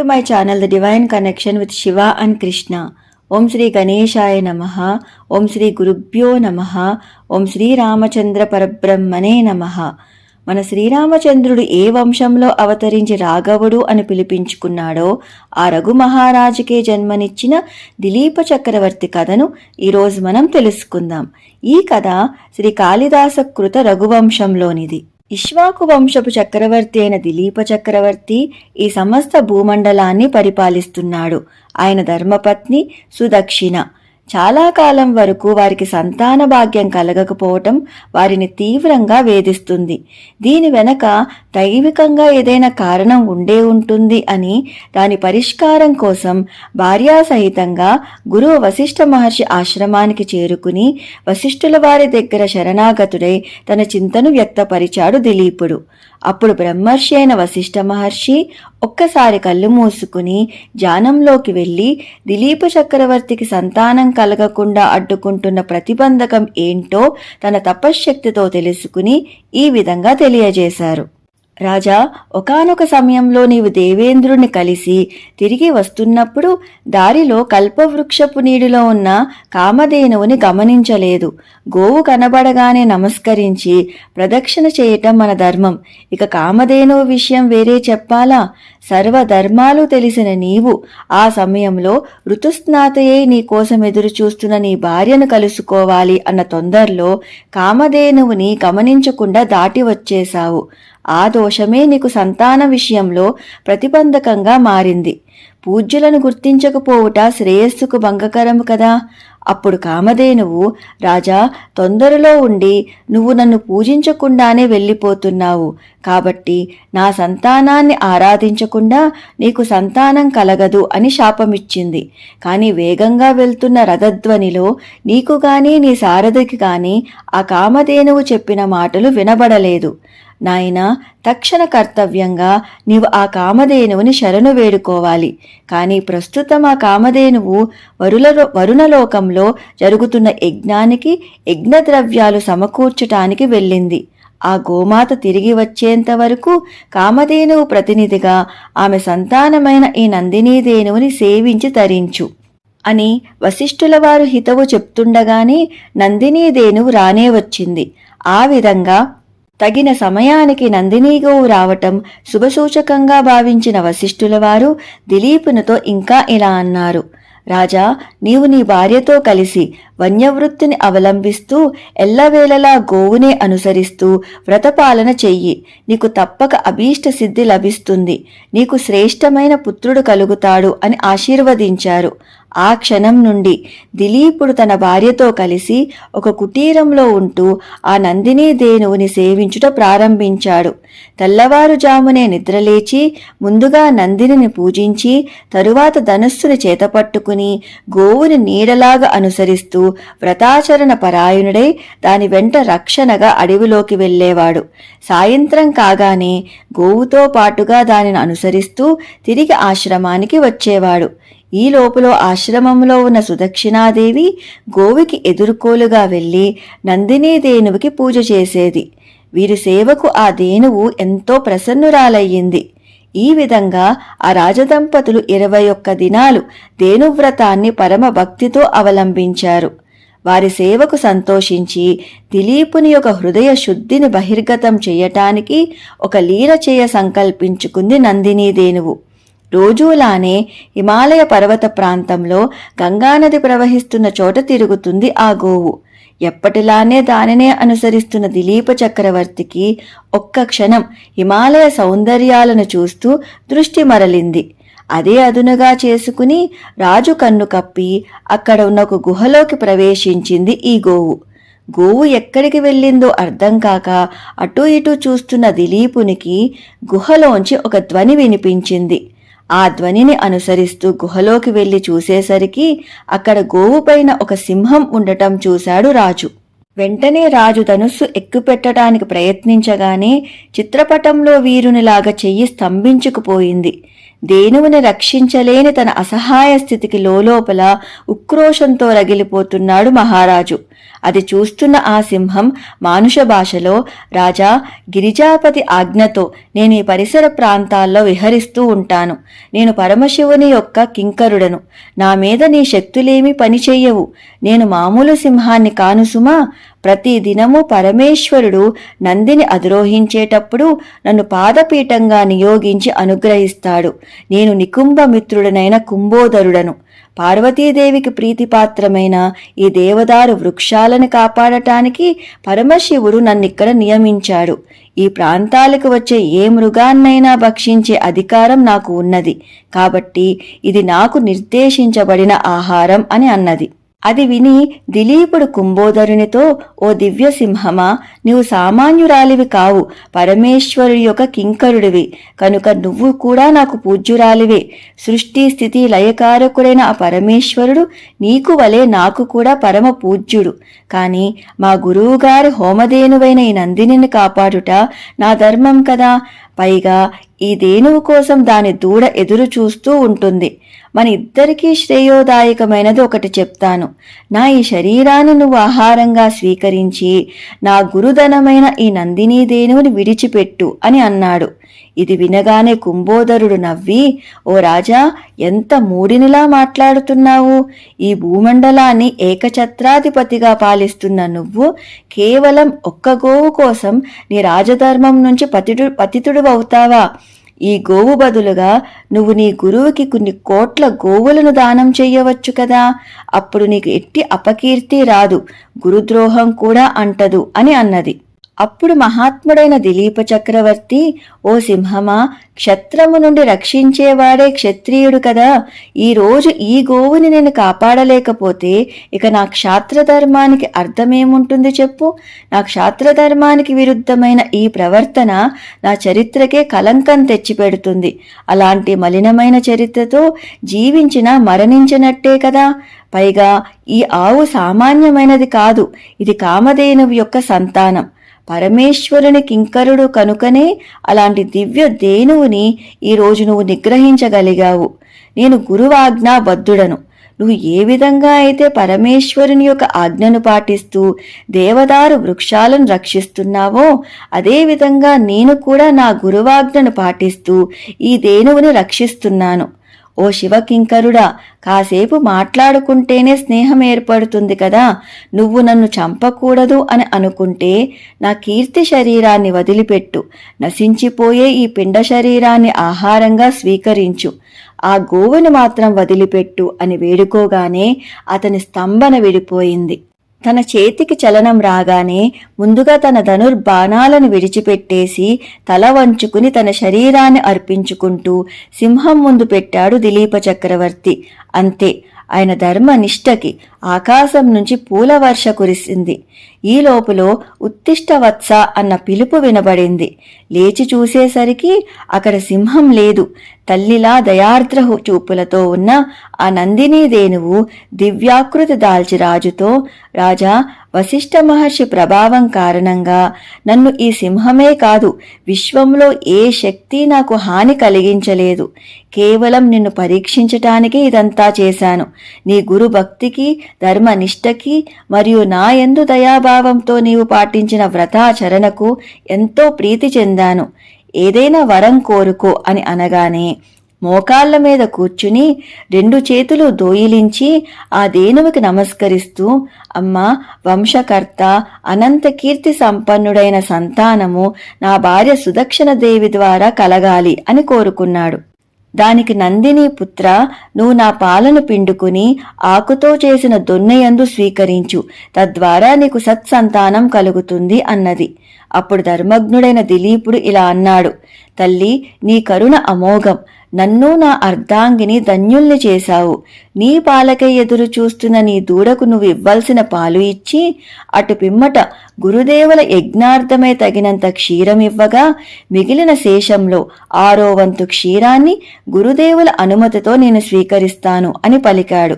To my channel the divine connection with Shiva and Krishna ఓం శ్రీ గణేశాయ నమ ఓం శ్రీ గురుభ్యో నమ ఓం శ్రీ రామచంద్ర పరబ్రహ్మనే నమ మన శ్రీరామచంద్రుడు ఏ వంశంలో అవతరించి రాఘవుడు అని పిలిపించుకున్నాడో ఆ రఘు మహారాజుకే జన్మనిచ్చిన దిలీప చక్రవర్తి కథను ఈరోజు మనం తెలుసుకుందాం. ఈ కథ శ్రీ కాళిదాస కృత రఘువంశంలోనిది. ఇష్వాకు వంశపు చక్రవర్తి అయిన దిలీప చక్రవర్తి ఈ సమస్త భూమండలాన్ని పరిపాలిస్తున్నాడు. ఆయన ధర్మపత్ని సుదక్షిణ. చాలా కాలం వరకు వారికి సంతాన భాగ్యం కలగకపోవటం వారిని తీవ్రంగా వేధిస్తుంది. దీని వెనక దైవికంగా ఏదైనా కారణం ఉండే ఉంటుంది అని దాని పరిష్కారం కోసం భార్యా సహితంగా గురువు వశిష్ఠ మహర్షి ఆశ్రమానికి చేరుకుని వశిష్ఠుల వారి దగ్గర శరణాగతుడై తన చింతను వ్యక్తపరిచాడు దిలీపుడు. అప్పుడు బ్రహ్మర్షి అయిన వశిష్ఠ మహర్షి ఒక్కసారి కళ్ళు మూసుకుని ధ్యానంలోకి వెళ్ళి దిలీప చక్రవర్తికి సంతానం కలగకుండా అడ్డుకుంటున్న ప్రతిబంధకం ఏంటో తన తపశ్శక్తితో తెలుసుకుని ఈ విధంగా తెలియజేశారు. రాజా ఒకానొక సమయంలో నీవు దేవేంద్రుని కలిసి తిరిగి వస్తున్నప్పుడు దారిలో కల్పవృక్షపు నీడిలో ఉన్న కామధేనువుని గమనించలేదు. గోవు కనబడగానే నమస్కరించి ప్రదక్షిణ చేయటం మన ధర్మం. ఇక కామధేనువు విషయం వేరే చెప్పాలా? సర్వధర్మాలు తెలిసిన నీవు ఆ సమయంలో ఋతుస్నాతయే నీ కోసం ఎదురు చూస్తున్న నీ భార్యను కలుసుకోవాలి అన్న తొందరలో కామధేనువుని గమనించకుండా దాటి వచ్చేశావు. ఆ దోషమే నీకు సంతాన విషయంలో ప్రతిబంధకంగా మారింది. పూజ్యులను గుర్తించకపోవుట శ్రేయస్సుకు భంగకరము కదా? అప్పుడు కామధేనువు రాజా తొందరలో ఉండి నువ్వు నన్ను పూజించకుండానే వెళ్ళిపోతున్నావు. కాబట్టి నా సంతానాన్ని ఆరాధించకుండా నీకు సంతానం కలగదు అని శాపమిచ్చింది. కానీ వేగంగా వెళ్తున్న రథధ్వనిలో నీకు గాని నీ సారథికి గాని ఆ కామధేనువు చెప్పిన మాటలు వినబడలేదు. నాయనా తక్షణ కర్తవ్యంగా నీవు ఆ కామధేనువుని శరణు వేడుకోవాలి. కానీ ప్రస్తుతం ఆ కామధేనువు వరుల వరుణలోకంలో జరుగుతున్న యజ్ఞానికి యజ్ఞద్రవ్యాలు సమకూర్చటానికి వెళ్ళింది. ఆ గోమాత తిరిగి వచ్చేంత వరకు కామధేనువు ప్రతినిధిగా ఆమె సంతానమైన ఈ నందినీదేనువుని సేవించి తరించు అని వశిష్ఠుల వారు హితవు చెప్తుండగానే నందినీదేనువు రానే వచ్చింది. ఆ విధంగా తగిన సమయానికి నందినీగోవు రావటం శుభసూచకంగా భావించిన వశిష్ఠుల వారు దిలీపునితో ఇంకా ఇలా అన్నారు. రాజా నీవు నీ భార్యతో కలిసి వన్యవృత్తిని అవలంబిస్తూ ఎల్లవేళలా గోవునే అనుసరిస్తూ వ్రతపాలన చెయ్యి. నీకు తప్పక అభీష్ట సిద్ధి లభిస్తుంది. నీకు శ్రేష్టమైన పుత్రుడు కలుగుతాడు అని ఆశీర్వదించారు. ఆ క్షణం నుండి దిలీపుడు తన భార్యతో కలిసి ఒక కుటీరంలో ఉంటూ ఆ నందినీ దేనువుని సేవించుట ప్రారంభించాడు. తెల్లవారుజామునే నిద్రలేచి ముందుగా నందినిని పూజించి తరువాత ధనుస్సుని చేతపట్టుకుని గోవుని నీడలాగా అనుసరిస్తూ వ్రతాచరణ పరాయణుడై దాని వెంట రక్షణగా అడవిలోకి వెళ్ళేవాడు. సాయంత్రం కాగానే గోవుతో పాటుగా దానిని అనుసరిస్తూ తిరిగి ఆశ్రమానికి వచ్చేవాడు. ఈ లోపల ఆశ్రమంలో ఉన్న సుదక్షిణాదేవి గోవికి ఎదుర్కోలుగా వెళ్ళి నందినీ దేనువుకి పూజ చేసేది. వీరి సేవకు ఆ దేనువు ఎంతో ప్రసన్నురాలయ్యింది. ఈ విధంగా ఆ రాజదంపతులు ఇరవై ఒక్క దినాలు దేనువ్రతాన్ని పరమ భక్తితో అవలంబించారు. వారి సేవకు సంతోషించి దిలీపుని యొక్క హృదయ శుద్ధిని బహిర్గతం చేయటానికి ఒక లీల చేయ సంకల్పించుకుంది నందినీదేనువు రోజూలానే హిమాలయ పర్వత ప్రాంతంలో గంగానది ప్రవహిస్తున్న చోట తిరుగుతుంది ఆ గోవు. ఎప్పటిలానే దానినే అనుసరిస్తున్న దిలీప చక్రవర్తికి ఒక్క క్షణం హిమాలయ సౌందర్యాలను చూస్తూ దృష్టి మరలింది. అదే అదునుగా చేసుకుని రాజు కన్ను కప్పి అక్కడ ఉన్న ఒక గుహలోకి ప్రవేశించింది ఈ గోవు. గోవు ఎక్కడికి వెళ్ళిందో అర్థం కాక అటూ ఇటూ చూస్తున్న దిలీపునికి గుహలోంచి ఒక ధ్వని వినిపించింది. ఆ ధ్వనిని అనుసరిస్తూ గుహలోకి వెళ్ళి చూసేసరికి అక్కడ గోవుపైన ఒక సింహం ఉండటం చూశాడు రాజు. వెంటనే రాజు ధనుస్సు ఎక్కుపెట్టడానికి ప్రయత్నించగానే చిత్రపటంలో వీరునిలాగా చెయ్యి స్తంభించుకుపోయింది. దేనువుని రక్షించలేని తన అసహాయ స్థితికి లోలోపల ఉక్రోషంతో రగిలిపోతున్నాడు మహారాజు. అది చూస్తున్న ఆ సింహం మానుష భాషలో రాజా గిరిజాపతి ఆజ్ఞతో నేను ఈ పరిసర ప్రాంతాల్లో విహరిస్తూ ఉంటాను. నేను పరమశివుని యొక్క కింకరుడను. నా మీద నీ శక్తులేమీ పనిచెయ్యవు నేను మామూలు సింహాన్ని కాను సుమా. ప్రతి దినము పరమేశ్వరుడు నందిని అధిరోహించేటప్పుడు నన్ను పాదపీఠంగా నియోగించి అనుగ్రహిస్తాడు. నేను నికుంభమిత్రుడనైన కుంభోదరుడను. పార్వతీదేవికి ప్రీతిపాత్రమైన ఈ దేవదారు వృక్షాలను కాపాడటానికి పరమశివుడు నన్నిక్కడ నియమించాడు. ఈ ప్రాంతాలకు వచ్చే ఏ మృగాన్నైనా భక్షించే అధికారం నాకు ఉన్నది. కాబట్టి ఇది నాకు నిర్దేశించబడిన ఆహారం అని అన్నది. అది విని దిలీపుడు కుంభోదరునితో ఓ దివ్యసింహమా నీవు సామాన్యురాలివి కావు పరమేశ్వరుడి యొక్క కింకరుడివి కనుక నువ్వు కూడా నాకు పూజ్యురాలివే. సృష్టి స్థితి లయకారకుడైన ఆ పరమేశ్వరుడు నీకు వలె నాకు కూడా పరమ పూజ్యుడు. కాని మా గురువుగారి హోమధేనువైన ఈ నందినిని కాపాడుట నా ధర్మం కదా. పైగా ఈ దేనువు కోసం దాని దూడ ఎదురు చూస్తూ ఉంటుంది. మన ఇద్దరికీ శ్రేయోదాయకమైనది ఒకటి చెప్తాను. నా ఈ శరీరాన్ని నువ్వు ఆహారంగా స్వీకరించి నా గురుధనమైన ఈ నందినీ దేనువుని విడిచిపెట్టు అని అన్నాడు. ఇది వినగానే కుంభోదరుడు నవ్వి ఓ రాజా ఎంత మూడినిలా మాట్లాడుతున్నావు? ఈ భూమండలాన్ని ఏకఛత్రాధిపతిగా పాలిస్తున్న నువ్వు కేవలం ఒక్క గోవు కోసం నీ రాజధర్మం నుంచి పతిడు పతితుడు అవుతావా? ఈ గోవు బదులుగా నువ్వు నీ గురువుకి కొన్ని కోట్ల గోవులను దానం చెయ్యవచ్చు కదా? అప్పుడు నీకు ఎట్టి అపకీర్తి రాదు. గురుద్రోహం కూడా అంటదు అని అన్నది. అప్పుడు మహాత్ముడైన దిలీప చక్రవర్తి ఓ సింహమా క్షత్రము నుండి రక్షించేవాడే క్షత్రియుడు కదా. ఈరోజు ఈ గోవుని నేను కాపాడలేకపోతే ఇక నా క్షాత్రధర్మానికి అర్థమేముంటుంది చెప్పు. నా క్షాత్రధర్మానికి విరుద్ధమైన ఈ ప్రవర్తన నా చరిత్రకే కలంకం తెచ్చిపెడుతుంది అలాంటి మలినమైన చరిత్రతో జీవించిన మరణించినట్టే కదా. పైగా ఈ ఆవు సామాన్యమైనది కాదు. ఇది కామధేనువు యొక్క సంతానం. పరమేశ్వరుని కింకరుడు కనుకనే అలాంటి దివ్య దేనువుని ఈరోజు నువ్వు నిగ్రహించగలిగావు. నేను గురువాజ్ఞాబద్ధుడను. నువ్వు ఏ విధంగా అయితే పరమేశ్వరుని యొక్క ఆజ్ఞను పాటిస్తూ దేవదారు వృక్షాలను రక్షిస్తున్నావో అదేవిధంగా నేను కూడా నా గురువాజ్ఞను పాటిస్తూ ఈ దేనువుని రక్షిస్తున్నాను. ఓ శివకింకరుడా కాసేపు మాట్లాడుకుంటేనే స్నేహం ఏర్పడుతుంది కదా. నువ్వు నన్ను చంపకూడదు అని అనుకుంటే నా కీర్తి శరీరాన్ని వదిలిపెట్టు. నశించిపోయే ఈ పిండ శరీరాన్ని ఆహారంగా స్వీకరించు. ఆ గోవును మాత్రం వదిలిపెట్టు అని వేడుకోగానే అతని స్తంభన విడిపోయింది. తన చేతికి చలనం రాగానే ముందుగా తన ధనుర్బాణాలను విడిచిపెట్టేసి తల వంచుకుని తన శరీరాన్ని అర్పించుకుంటూ సింహం ముందు పెట్టాడు దిలీప చక్రవర్తి. అంతే ఆయన ధర్మనిష్టకి ఆకాశం నుంచి పూల వర్ష కురిసింది. ఈ లోపులో ఉత్తిష్ట వత్స అన్న పిలుపు వినబడింది. లేచి చూసేసరికి అక్కడ సింహం లేదు. తల్లిలా దయార్ద్ర చూపులతో ఉన్న ఆ నందినీ దేనువు దివ్యాకృతి దాల్చి రాజుతో రాజా వశిష్ఠ మహర్షి ప్రభావం కారణంగా నన్ను ఈ సింహమే కాదు విశ్వంలో ఏ శక్తి నాకు హాని కలిగించలేదు. కేవలం నిన్ను పరీక్షించటానికే ఇదంతా చేశాను. నీ గురు భక్తికి ధర్మనిష్టకి మరియు నా ఎందు భక్తిభావంతో నీవు పాటించిన వ్రతాచరణకు ఎంతో ప్రీతి చెందాను. ఏదైనా వరం కోరుకో అని అనగానే మోకాళ్ళ మీద కూర్చుని రెండు చేతులు దోయిలించి ఆ దేనువుకి నమస్కరిస్తూ అమ్మా వంశకర్త అనంత కీర్తి సంపన్నుడైన సంతానము నా భార్య సుదక్షిణ దేవి ద్వారా కలగాలి అని కోరుకున్నాడు. దానికి నందిని పుత్ర నువ్వు నా పాలను పిండుకుని ఆకుతో చేసిన దొన్నయందు స్వీకరించు. తద్వారా నీకు సత్సంతానం కలుగుతుంది అన్నది. అప్పుడు ధర్మజ్ఞుడైన దిలీపుడు ఇలా అన్నాడు. తల్లి నీ కరుణ అమోఘం. నన్ను నా అర్ధాంగిని ధన్యుల్ని చేశావు. నీ పాలకై ఎదురు చూస్తున్న నీ దూడకు నువ్వు ఇవ్వాల్సిన పాలు ఇచ్చి అటు పిమ్మట గురుదేవుల యజ్ఞార్థమై తగినంత క్షీరం ఇవ్వగా మిగిలిన శేషంలో ఆరో వంతు క్షీరాన్ని గురుదేవుల అనుమతితో నేను స్వీకరిస్తాను అని పలికాడు.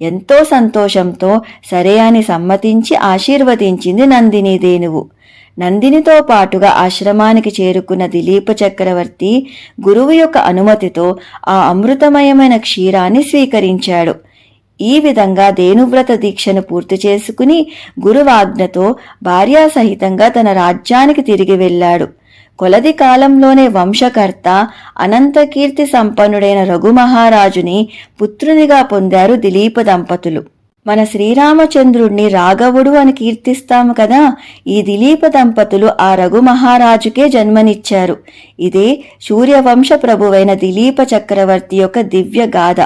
ఎంతో సంతోషంతో సరే అని సమ్మతించి ఆశీర్వదించింది నందిని దేనువు నందినితో పాటుగా ఆశ్రమానికి చేరుకున్న దిలీప చక్రవర్తి గురువు యొక్క అనుమతితో ఆ అమృతమయమైన క్షీరాన్ని స్వీకరించాడు. ఈ విధంగా దేనువ్రత దీక్షను పూర్తి చేసుకుని గురువాజ్ఞతో భార్యాసహితంగా తన రాజ్యానికి తిరిగి వెళ్ళాడు. కొలది కాలంలోనే వంశకర్త అనంతకీర్తి సంపన్నుడైన రఘుమహారాజుని పుత్రునిగా పొందారు దిలీప దంపతులు. మన శ్రీరామచంద్రుణ్ణి రాఘవుడు అని కీర్తిస్తాము కదా. ఈ దిలీప దంపతులు ఆ రఘు మహారాజుకే జన్మనిచ్చారు. ఇదే సూర్యవంశ ప్రభువైన దిలీప చక్రవర్తి యొక్క దివ్య గాథ.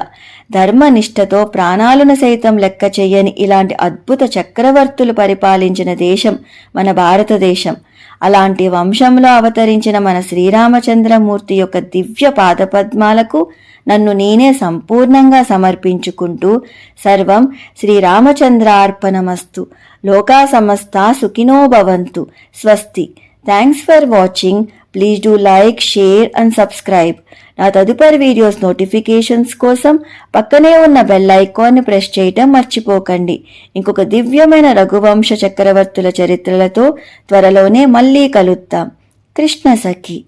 ధర్మనిష్టతో ప్రాణాలను సైతం లెక్క చెయ్యని ఇలాంటి అద్భుత చక్రవర్తులు పరిపాలించిన దేశం మన భారతదేశం. అలాంటి వంశంలో అవతరించిన మన శ్రీరామచంద్రమూర్తి యొక్క దివ్య పాదపద్మాలకు నన్ను నేనే సంపూర్ణంగా సమర్పించుకుంటూ సర్వం శ్రీరామచంద్రార్పణమస్తు. లోకా సమస్త సుఖినో భవంతు. స్వస్తి. Thanks for watching please do like share and subscribe నా తదుపరి వీడియోస్ నోటిఫికేషన్స్ కోసం పక్కనే ఉన్న బెల్ ఐకాన్ని ప్రెస్ చేయటం మర్చిపోకండి. ఇంకొక దివ్యమైన రఘువంశ చక్రవర్తుల చరిత్రలతో త్వరలోనే మళ్ళీ కలుద్దాం. కృష్ణ సఖి.